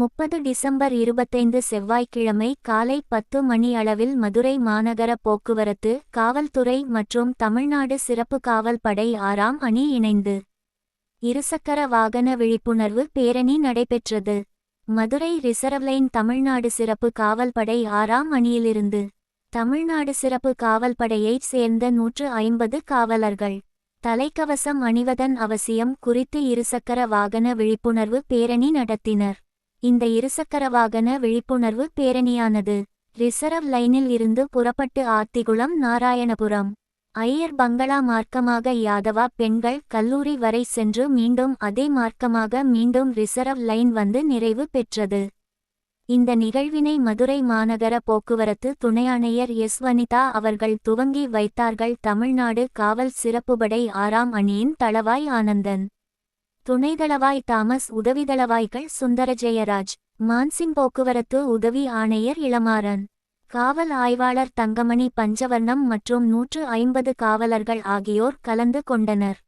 முப்பது டிசம்பர் இருபத்தைந்து செவ்வாய்க்கிழமை காலை பத்து மணி அளவில் மதுரை மாநகர போக்குவரத்து காவல்துறை மற்றும் தமிழ்நாடு சிறப்பு காவல் படை ஆறாம் அணி இணைந்து இருசக்கர வாகன விழிப்புணர்வு பேரணி நடைபெற்றது. மதுரை ரிசர்வ் லைன் தமிழ்நாடு சிறப்பு காவல் படை ஆறாம் அணியிலிருந்து தமிழ்நாடு சிறப்பு காவல் படையைச் சேர்ந்த நூற்று ஐம்பது காவலர்கள். தலைக்கவசம் அணிவதன் அவசியம் குறித்து இருசக்கர வாகன விழிப்புணர்வு பேரணி நடத்தினர். இந்த இருசக்கர வாகன விழிப்புணர்வு பேரணியானது ரிசர்வ் லைனில் இருந்து புறப்பட்டு ஆத்திகுளம் நாராயணபுரம். ஐயர் பங்களா மார்க்கமாக யாதவா பெண்கள் கல்லூரி வரை சென்று மீண்டும் அதே மார்க்கமாக மீண்டும் ரிசர்வ் லைன் வந்து நிறைவு பெற்றது. இந்த நிகழ்வினை மதுரை மாநகர போக்குவரத்து துணை ஆணையர் எஸ். வனிதா அவர்கள் துவங்கி வைத்தார்கள். தமிழ்நாடு காவல் சிறப்புபடை ஆறாம் அணியின் தளவாய் ஆனந்தன். துணைதளவாய் தாமஸ் உதவிதளவாய்கள் சுந்தர ஜெயராஜ் மான்சிங் போக்குவரத்து உதவி ஆணையர் இளமாறன் காவல் ஆய்வாளர் தங்கமணி பஞ்சவர்ணம் மற்றும் நூற்று ஐம்பது காவலர்கள் ஆகியோர் கலந்து கொண்டனர்.